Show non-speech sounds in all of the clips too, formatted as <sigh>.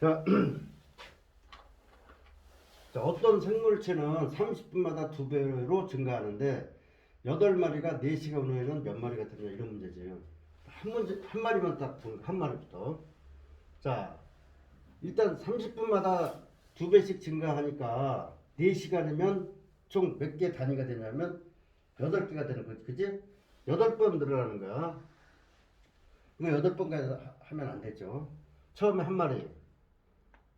자, <clears throat> 자, 어떤 생물체는 30분마다 두 배로 증가하는데 8마리가 4시간 후에는 몇 마리가 되냐 이런 문제죠. 한 문제 한 마리만 딱 보는 한 마리부터. 자, 일단 30분마다 두 배씩 증가하니까 4시간이면 총 몇 개 단위가 되냐면 8개가 되는 거지. 그지? 8번 늘어나는 거야. 이거 8번까지 하면 안 되죠. 처음에 한 마리.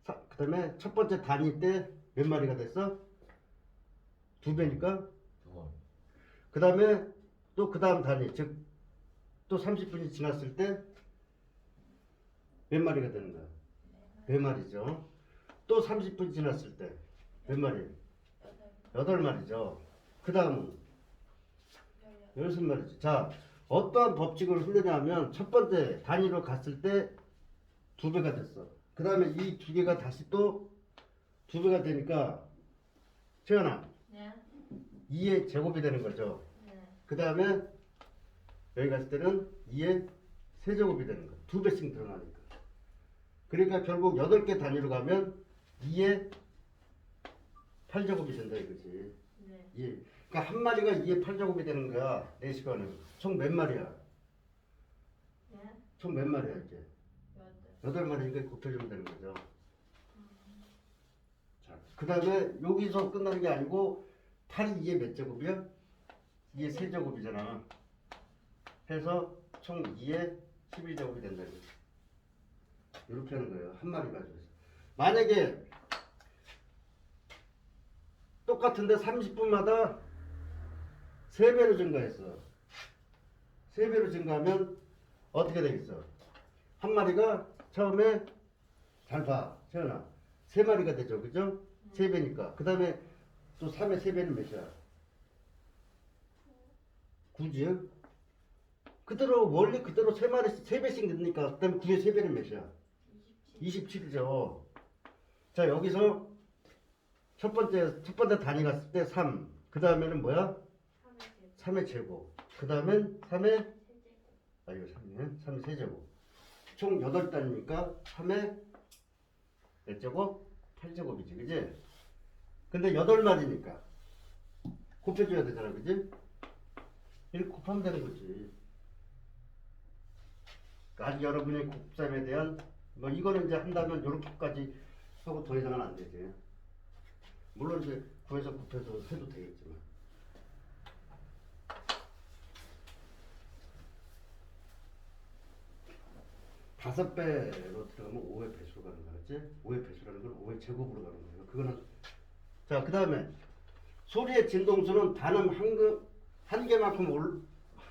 그 다음에 첫 번째 단위 때 몇 마리가 됐어? 두 배니까? 그 다음에 또 그 다음 단위, 즉, 또 30분이 지났을 때 몇 마리가 되는 거야? 네 마리죠. 또 30분 지났을 때 몇 마리? 여덟 마리죠. 그 다음은 여섯 마리죠. 자, 어떠한 법칙을 흐르냐면 첫 번째 단위로 갔을 때 두 배가 됐어. 그 다음에 이 두 개가 다시 또 두 배가 되니까 채연아 네. 2의 제곱이 되는 거죠. 네. 그 다음에 여기 갔을 때는 2의 세제곱이 되는 거야. 두 배씩 늘어나니까. 그러니까 결국 8개 단위로 가면 2의 8제곱이 된다 이거지. 네. 예. 그러니까 한 마리가 2의 8제곱이 되는 거야. 4시간은. 총 몇 마리야? 네. 총몇 마리야 이제? 여덟. 8마리니까 곱해주면 되는 거죠. 자, 그 다음에 여기서 끝나는 게 아니고 8이 2의 몇 제곱이야? 2의 세제곱이잖아. 해서 총 2의 11제곱이 된다. 이거지. 이렇게 하는 거예요. 한 마리 가지고. 만약에 똑같은데 30분마다 3배로 증가했어. 3배로 증가하면 어떻게 되겠어? 한 마리가 처음에 잘 봐, 채연아. 세 마리가 되죠, 그죠? 세 배니까. 그 다음에 또 3의 세 배는 몇이야? 9지? 그대로, 원래 그대로 세 마리, 세 배씩 넣으니까, 그 다음에 9의 세 배는 몇이야? 27이죠. 자, 여기서 첫 번째, 첫 번째 단위 갔을 때 3. 그 다음에는 뭐야? 3의 제곱. 그 다음엔 3의, 아, 이거 3이네. 3의 세제곱. 총 8단위니까 3의 몇 제곱? 8제곱이지, 그지? 근데 8마리니까 곱해줘야 되잖아, 그지? 이렇게 곱하면 되는 거지. 아직 여러분의 곱셈에 대한 뭐 이거는 이제 한다면 이렇게까지 하고 더 이상은 안 되지. 물론 이제 구해서 곱해서 해도 되겠지만. 다섯 배로 들어가면 5의 배수로 가는 거지. 5의 배수라는 건 5의 제곱으로 가는 거예요. 그거는 자, 그 다음에 소리의 진동수는 단음 한, 그, 한 개만큼 올,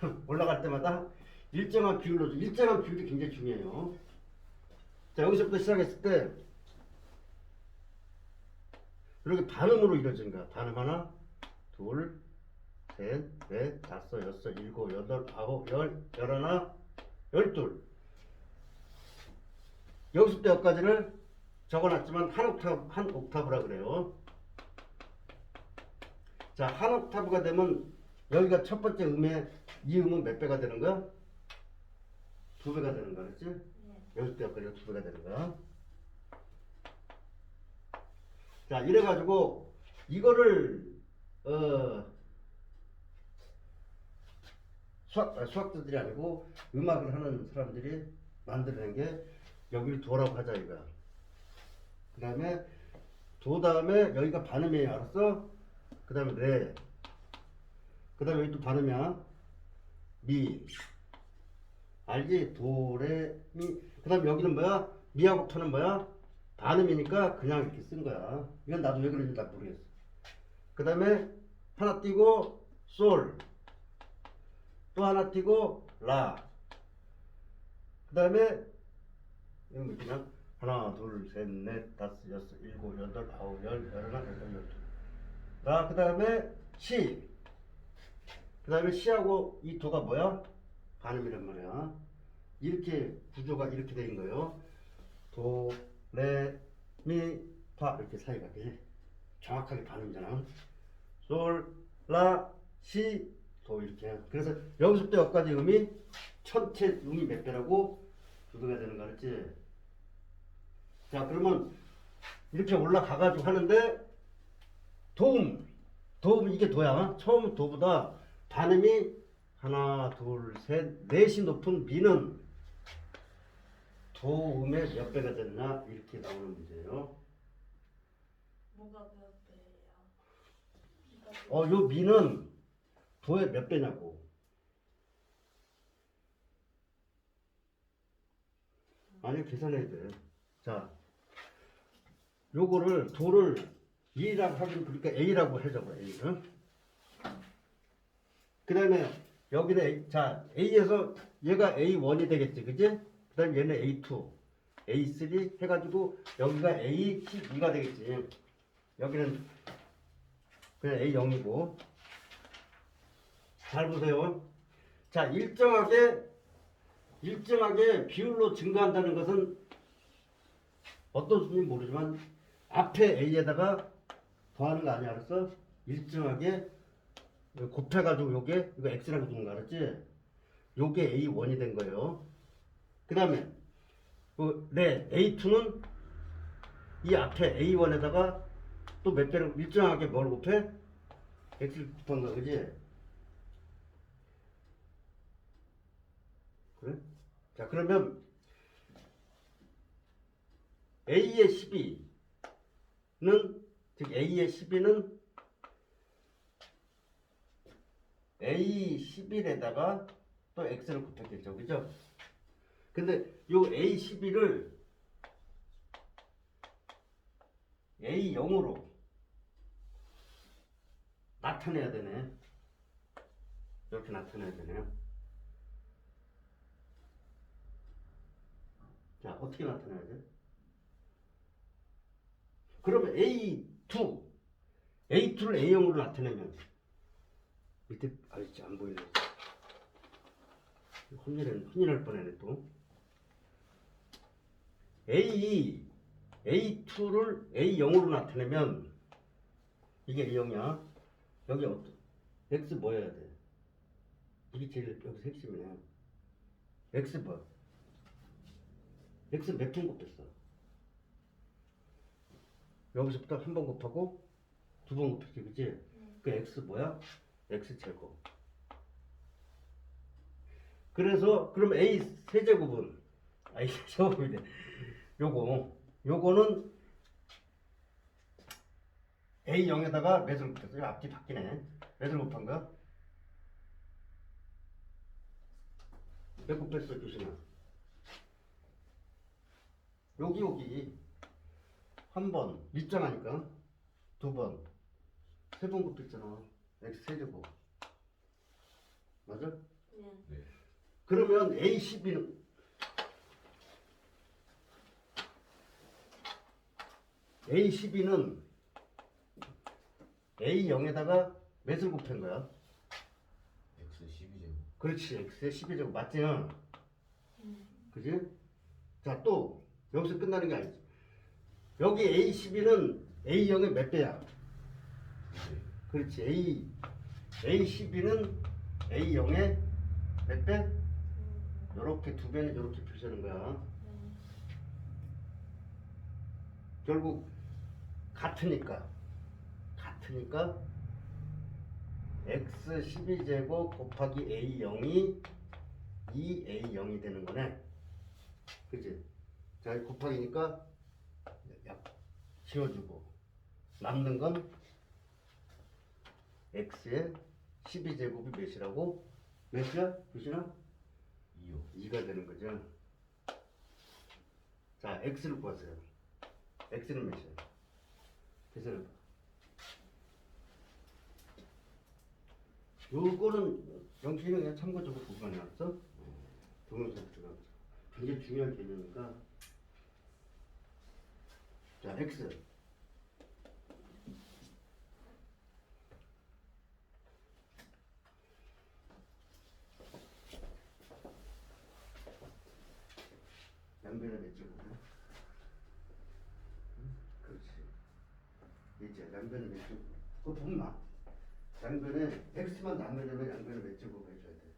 <laughs> 올라갈 때마다 일정한 비율로 일정한 비율이 굉장히 중요해요. 자, 여기서부터 시작했을 때 이렇게 반음으로 이루어진 거야. 반음 하나, 둘, 셋, 넷, 다섯, 여섯, 일곱, 여덟, 아홉, 열, 열하나, 열둘. 여기서부터 여기까지를 적어놨지만 한 옥타브, 한 옥타브라 그래요. 자, 한 옥타브가 되면 여기가 첫 번째 음의 이 음은 몇 배가 되는 거야? 두 배가 되는 거야, 그렇지? 네. 여기서부터 여기까지가 두 배가 되는 거야. 자, 이래가지고 이거를 어 수학 아, 수학자들이 아니고 음악을 하는 사람들이 만들어낸 게 여기를 도라고 하자 이거야. 그 다음에 도 다음에 여기가 반음이에요, 알았어? 그 다음에 레. 그 다음에 여기 또 반음이야. 미. 알지? 도, 레, 미. 그 다음에 여기는 뭐야? 미하고 토는 뭐야? 반음이니까 그냥 이렇게 쓴 거야. 이건 나도 왜 그런지 잘 모르겠어. 그 다음에 하나 띄고 솔. 또 하나 띄고 라. 그 다음에 이건 그냥 하나, 둘, 셋, 넷, 다섯, 여섯, 일곱, 여덟, 아홉, 열, 열하나, 열둘, 열둘. 자, 그 다음에 시. 그 다음에 시하고 이 도가 뭐야? 반음이란 말이야. 이렇게 구조가 이렇게 된 거예요. 도, 레, 미, 파 이렇게 사이가 그지? 정확하게 반음이잖아. 솔, 라, 시, 도 이렇게. 그래서 여기서부터 여기까지 음이 전체 음이 몇 배라고 두 배가 되는 거 알았지? 자 그러면 이렇게 올라가가지고 하는데 도움 도움 이게 도야 처음 도보다 반음이 하나 둘 셋 넷이 높은 미는 도움의 몇 배가 됐나 이렇게 나오는 문제예요. 뭐가 몇 배예요? 어, 요 미는 도의 몇 배냐고. 아니, 계산해야 돼. 자, 요거를 도를 2라고 하긴 그러니까 A라고 해줘봐, A는. 그 다음에 여기는 A, 자, A에서 얘가 A1이 되겠지, 그지? 그 다음에 얘는 A2, A3 해가지고 여기가 A12가 되겠지. 여기는 그냥 A0이고. 잘 보세요. 자, 일정하게, 일정하게 비율로 증가한다는 것은 어떤 수인지 모르지만 앞에 A에다가 더하는 거 아니야, 알았어? 일정하게 곱해가지고 요게, 이거 X라고 주는 거 알았지? 요게 A1이 된 거예요. 그 다음에, 그, 네, A2는 이 앞에 A1에다가 또 몇 배를 일정하게 뭘 곱해? x를 곱한 거 그지? 그래? 자 그러면 a의 12는 즉 a의 12는 a 11에다가 또 x를 곱했겠죠 그죠? 근데 요 a 11을 a 0으로 나타내야 되네. 이렇게 나타내야 되네요. 자, 어떻게 나타내야 돼? 그러면 A2, A2를 A0으로 나타내면 밑에 아이씨 안 보이네. 혼일 혼일할 뻔했네 또. A, A2를 A0으로 나타내면 이게 A0이야. 여기 어떤 x 뭐여야 돼? 이게 제일 여기서 핵심이네. x 뭐? X 몇번 곱했어? 여기서부터 한 번 곱하고 두 번 곱했지, 그치? 그 x 뭐야? x 제곱. 그래서 그럼 a 세제곱은 아이 세제곱이 <laughs> 돼. 요거 요거는 A0에다가 몇을 곱했어? 요 앞뒤 바뀌네. 몇을 곱한 거야? 몇 곱했어, 교신아? 여기, 여기. 한 번, 일정하니까. 두 번. 세 번 곱했잖아. X 세제곱. 맞아? 네. 그러면 A12는 A12는 A0에다가 몇을 곱한 거야? X 12제곱 그렇지. X의 12제곱 맞지? 응? 음. 그지? 자, 또 여기서 끝나는 게 아니지. 여기 A12는 A0의 몇 배야? 그렇지. A A12는 A0의 몇 배? 음. 요렇게 두 배는 요렇게 표시하는 거야. 네. 결국 같으니까 같으니까 x 12제곱 곱하기 a0이 2a0이 되는 거네 그치? 자 곱하기니까 약 지워주고 남는 건 x의 12제곱이 몇이라고? 몇이야? 교신아? 2요 2가 되는 거죠 자 x를 구하세요 x는 몇이야? 계산해봐. 요거는 영식이는 그냥 참고 적으로 보기만 해놨어. 동영상 들어가. 굉장히 중요한 개념이니까. 자, x. 양변의 몇 제곱이야? 그렇지. 이제 몇 제곱. 그거 보면 나. 양변에 x만 남으려면 제곱 해줘야 돼.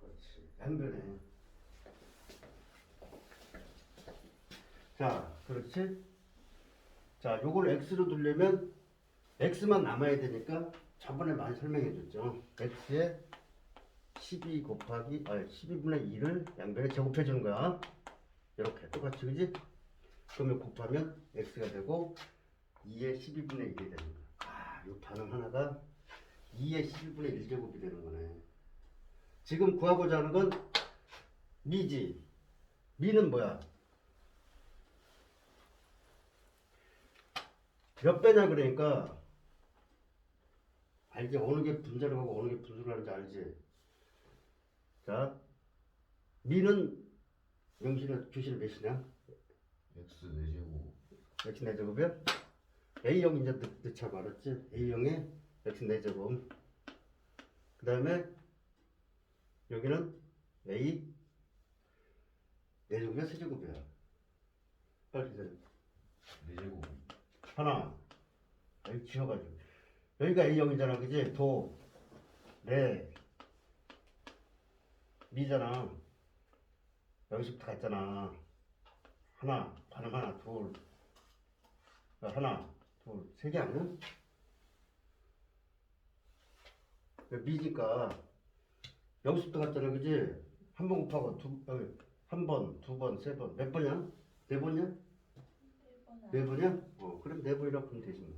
그렇지. 양변에. 자, 그렇지? 자, 요걸 x로 두려면 x만 남아야 되니까 저번에 많이 설명해 줬죠. x에 12 곱하기, 아니 12분의 2를 양변에 제곱해 주는 거야. 이렇게 똑같이, 그지? 그러면 곱하면 x가 되고 2의 12분의 1이 되는 거야. 아, 요 반응 하나가 2의 12분의 1제곱이 되는 거네. 지금 구하고자 하는 건 미지. 미는 뭐야? 몇 배냐 그러니까 알지? 어느 게 분자로 하고 어느 게 분수로 하는지 알지? 자, 미는 명시는 주시는 몇이냐? X 4제곱 x 4제곱이야? A형 이제 넣, 넣자고 알았지? A형에 x 4제곱 그 다음에 여기는 A 4제곱이야? 세제곱이야? 빨리 4제곱 하나 여기 지워가지고 여기가 A형이잖아 그지? 도, 네 미잖아 여기서부터 갔잖아 하나 반음 하나 둘 야, 하나 둘 세 개 아니야? 미니까 여기서부터 갔잖아 그지? 한 번 곱하고 두, 여기 한 번, 두 번, 세 번, 몇 번이야? 네 번이야? 네 번이야? 어, 그럼 네 번이라고 보면 되지 뭐.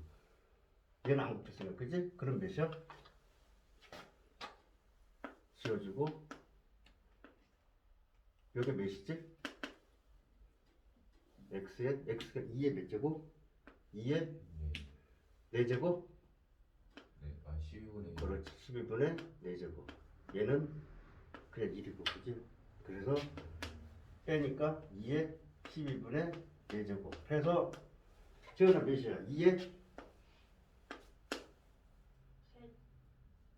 얘는 안 곱했으니까, 그지? 그럼 몇이야? 지워주고, 여기 몇이지? x에, x가 2의 몇 제곱? 2의 네. 4제곱? 네. 아 12분의 1 그렇지, 12분의 4제곱. 얘는 그냥 1이고, 그지? 그래서 빼니까 2의 12분의 4제곱. 해서, 지원은 몇이야? 2의 셋,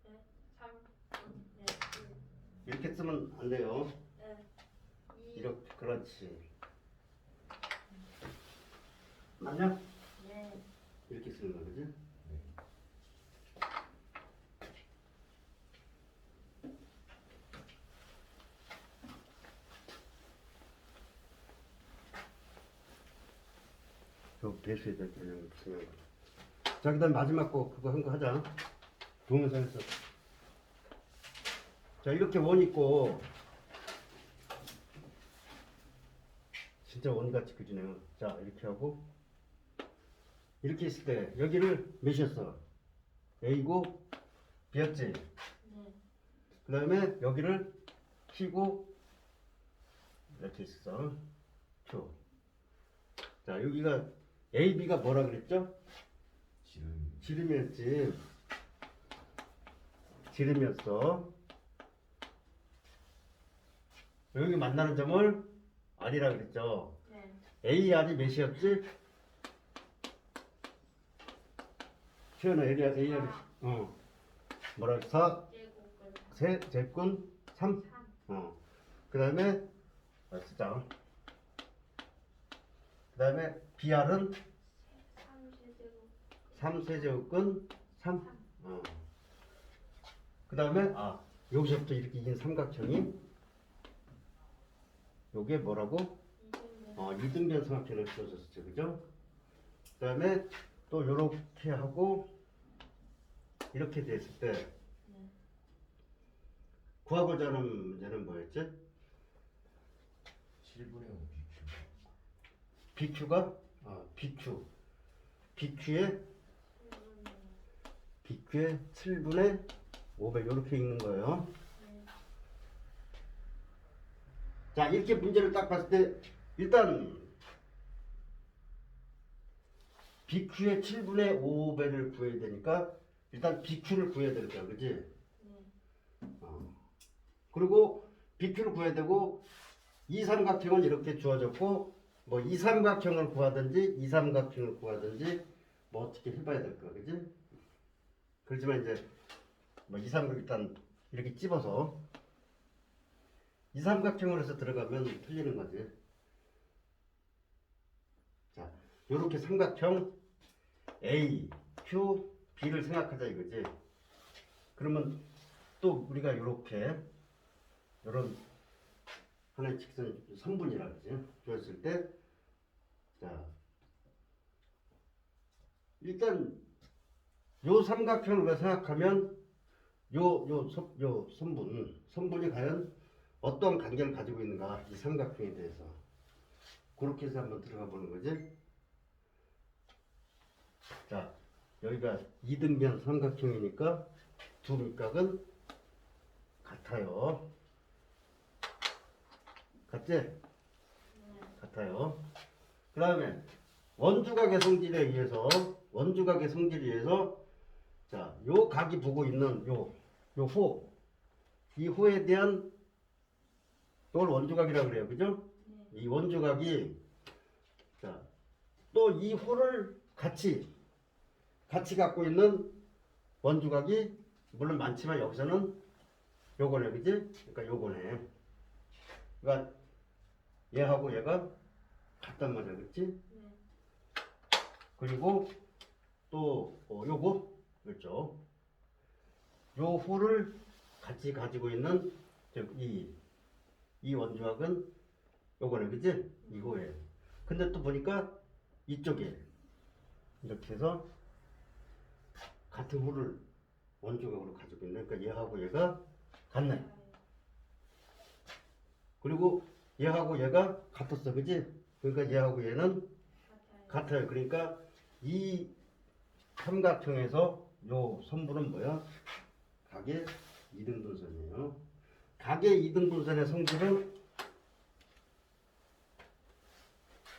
넷, 삼, 넷, 둘, 이렇게 쓰면 안 돼요. 넷, 이, 이렇게, 그렇지. 맞냐? 네, 이렇게 쓰는 거, 그지? 저 배수에 대한 개념을 쓰는 거. 자, 그 다음 마지막 거, 그거 한 거 하자. 동영상에서. 자, 이렇게 원 있고, 진짜 원같이 그리네요. 자, 이렇게 하고, 이렇게 있을 때, 여기를 몇이었어? A고, B였지? 네, 그 다음에 여기를 P고, 이렇게 있어. Q. 자, 여기가 A, B가 뭐라 그랬죠? 지름 지름이었지. 지름이었어. 여기 만나는 점을 R이라 그랬죠. 네, AR이 몇이었지? 최연아 AR, AR, 어. 뭐라, 4, 제곱은 세, 제꾼, 3, 삼, 어. 그 다음에, 아, 쓰자. 그 다음에 BR은 삼, 세제곱, 3세제곱근 3. 삼, 어. 그 다음에, 아, 여기서부터 이렇게 긴 삼각형이, 요게 뭐라고? 어, 이등변 삼각형을 지어줬었죠. 그죠? 그 다음에 또 요렇게 하고, 이렇게 됐을 때, 네, 구하고자 하는 문제는 뭐였지? 7분의 5 BQ BQ가, 아, BQ. BQ의, BQ의 7분의 500, 요렇게 읽는 거예요. 네, 자, 이렇게 문제를 딱 봤을 때, 일단, BQ의 7분의 5배를 구해야 되니까, 일단 BQ를 구해야 될 거야, 그지? 네, 어. 그리고 BQ를 구해야 되고, 이 삼각형은 이렇게 주어졌고, 뭐, 이 삼각형을 구하든지, 이 삼각형을 구하든지, 뭐, 어떻게 해봐야 될 거야, 그지? 그렇지만 이제, 뭐, 이 삼각 일단 이렇게 찝어서, 이 삼각형으로 해서 들어가면 틀리는 거지. 자, 요렇게 삼각형 A, Q, B를 생각하자 이거지. 그러면 또 우리가 요렇게 요런 하나의 직선 3분이라 그러지. 줬을 때 자, 일단 요 삼각형을 생각하면 요, 요, 선- 요 선분, 선분이 과연 어떤 관계를 가지고 있는가, 이 삼각형에 대해서. 그렇게 해서 한번 들어가 보는 거지. 자, 여기가 이등변 삼각형이니까 두 밑각은 같아요. 같지? 네. 같아요. 그 다음에 원주각의 성질에 의해서 원주각의 성질에 의해서 자, 요 각이 보고 있는 요, 요 호, 이 호에 대한 이걸 원주각이라고 그래요. 그죠? 네. 이 원주각이 자, 또 이 호를 같이 같이 갖고 있는 원주각이 물론 많지만 여기서는 요거네. 그지? 그러니까 요거네. 그러니까 얘하고 얘가 같단 말이야. 그렇지? 네. 그리고 또 어, 요거 그렇죠. 요 호를 같이 가지고 있는 저이 이 원주학은 요거네 그지? 이 호에. 근데 또 보니까 이쪽에 이렇게 해서 같은 호를 원주각으로 가지고 있네. 그러니까 얘하고 얘가 같네. 그리고 얘하고 얘가 같았어, 그지? 그러니까 얘하고 얘는 같아요. 그러니까 이 삼각형에서 요 선분은 뭐야? 각의 이등분선이에요. 각의 이등분선의 성질은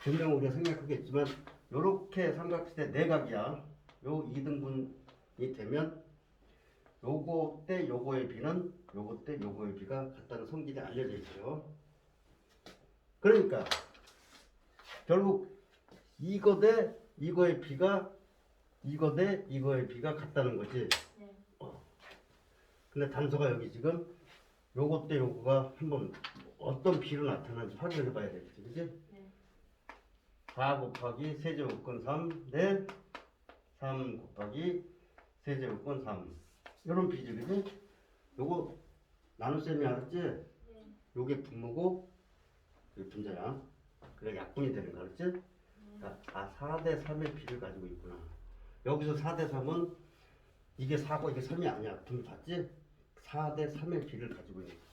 분명 우리가 생각하겠지만 요렇게 삼각지대 내각이야. 요 이등분이 되면 요거 때 요거의 비는 요거 때 요거의 비가 같다는 성질이 알려져 있어요. 그러니까 결국 이거 대 이거의 비가 이거 대 이거의 비가 같다는 거지. 네. 근데 단서가 여기 지금 요거 때 요거가 한번 어떤 비로 나타나는지 확인해 봐야 되겠지. 그지? 네. 4 곱하기 세제곱근 3 대 3 곱하기 세제곱근 3 요런 비지. 그지? 요거 나눗셈이 알았지? 네. 요게 분모고 이게 분자야. 그래 약분이 되는 거 알았지? 아, 아 4대 3의 비를 가지고 있구나. 여기서 4대 3은 이게 4고 이게 3이 아니야. 분 봤지? 4대 3의 비를 가지고 있는 거야.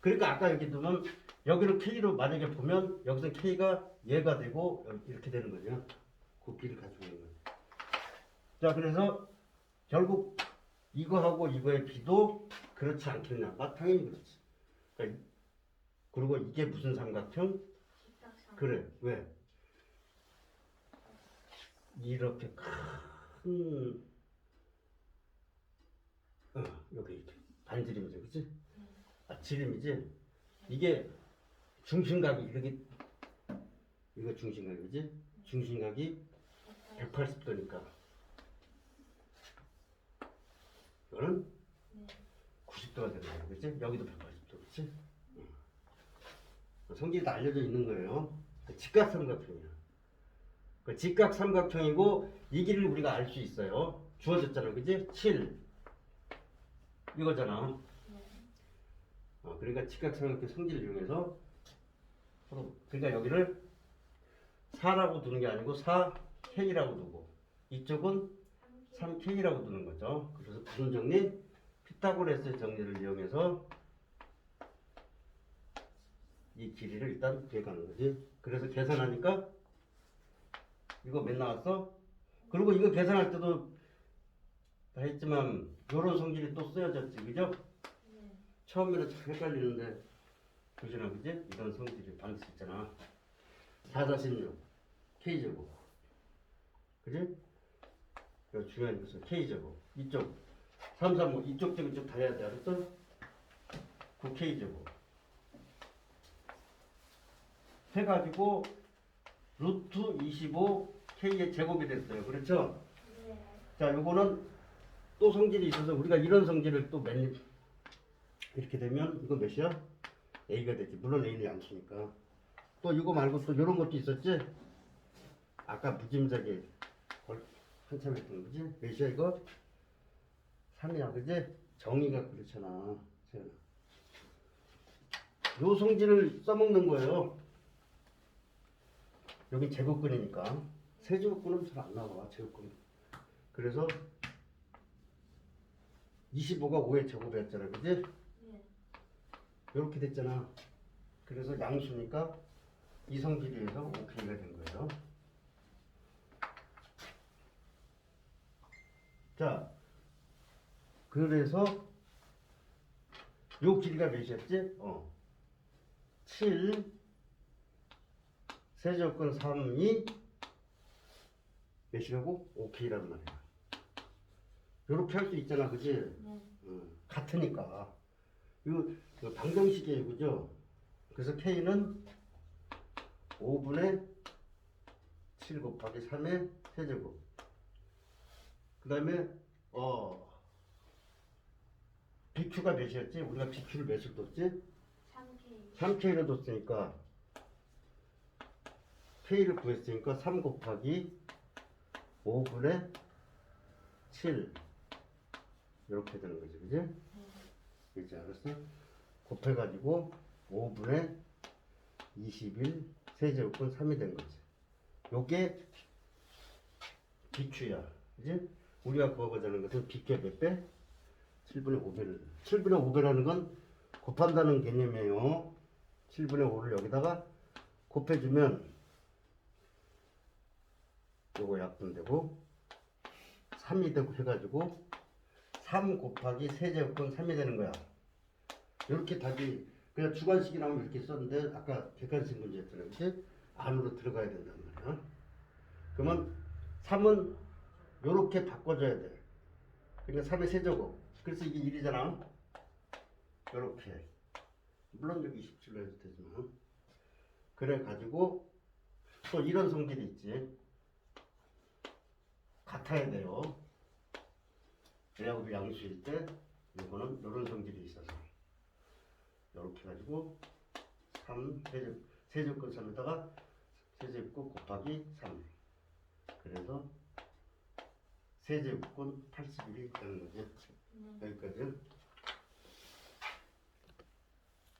그러니까 아까 여기 두면 여기를 K로 만약에 보면 여기서 K가 얘가 되고 이렇게 되는 거죠. 그 비를 가지고 있는 거야. 자, 그래서 결국 이거하고 이거의 비도 그렇지 않겠냐. 아, 당연히 그렇지. 그러니까 이- 그리고 이게 무슨 삼각형? 그래. 왜? 이렇게 큰 어, 여기 이렇게 반지름이죠 그치? 아 지름이지? 이게 중심각이 이렇게 이거 중심각 그지? 중심각이 180도니까. 이거는 네. 90도가 되는 거야 여기도 180도 그치? 응. 성질이 다 알려져 있는 거예요 그 직각 삼각형이야 그 직각 삼각형이고 이 길을 우리가 알 수 있어요 주어졌잖아 그지 7 이거잖아 네. 어, 그러니까 직각 삼각형 성질을 이용해서 그러니까 여기를 4라고 두는 게 아니고 4K라고 두고 이쪽은 3K라고 두는 거죠. 그래서 무슨 정리? 피타고라스의 정리를 이용해서 이 길이를 일단 구해가는 거지. 그래서 계산하니까 이거 몇 나왔어? 그리고 이거 계산할 때도 다 했지만 요런 성질이 또 쓰여졌지, 그죠? 네. 처음에는 참 헷갈리는데 보시나 그지? 이런 성질이 반드시 있잖아 446 K제곱 그지? 이거 중요한 것은 K제곱 이쪽 335 이쪽 쪽 이쪽 다 해야 돼 알았어? 9K제곱 해가지고 루트 25 K의 제곱이 됐어요 그렇죠? 네. 자 요거는 또 성질이 있어서 우리가 이런 성질을 또 맨, 이렇게 되면 이거 몇이야? A가 되지. 물론 A는 양수니까. 또 이거 말고 또 이런 것도 있었지? 아까 무짐작에 걸- 한참 했던 거지? 몇이야 이거? 3이야 그지? 정의가 그렇잖아. 요 성질을 써먹는 거예요. 여기 제곱근이니까 세제곱근은 잘 안 나와 제곱근. 그래서 25가 5의 제곱이었잖아, 그지? 네. 이렇게 됐잖아. 그래서 양수니까 이성비례에서 오케이가 된 거예요. 자, 그래서 요 길이가 몇이었지? 어. 7 세제곱근 3이 몇이라고? 오케이란 말이야. 요렇게 할 수 있잖아, 그지? 네. 음, 같으니까. 이거 그 방정식이에요, 그죠? 그래서 K는 5분의 7 곱하기 3의 세제곱. 그 다음에, 어, BQ가 몇이었지? 우리가 BQ를 몇을 뒀지? 3K. 3K를 뒀으니까, K를 구했으니까 3 곱하기 5분의 7. 이렇게 되는 거지, 그지? 네. 그렇지 알았어? 곱해가지고 5분의 21 세제곱분 3이 된 거지. 요게 BQ야. 그지? 우리가 구하고자 하는 것은 BQ 몇 배? 7분의 5배를. 7분의 5배라는 건 곱한다는 개념이에요. 7분의 5를 여기다가 곱해주면 요거 약분되고 3이 되고 해가지고 3 곱하기 세제곱분 3이 되는 거야. 이렇게 답이 그냥 주관식이 나오면 이렇게 썼는데 아까 객관식 문제였잖아요. 안으로 들어가야 된단 말이야. 그러면 3은 이렇게 바꿔줘야 돼. 그러니까 3의 세제곱. 그래서 이게 1이잖아. 이렇게. 물론 여기 27로 해도 되지만. 그래가지고 또 이런 성질이 있지. 같아야 돼요. 그래야 양수일 때 이거는 이런 성질이 있어서 이렇게 가지고 3 세제곱 세제곱 3에다가 세제곱 곱하기 3 그래서 세제곱권 81이 되는 거지 네. 여기까지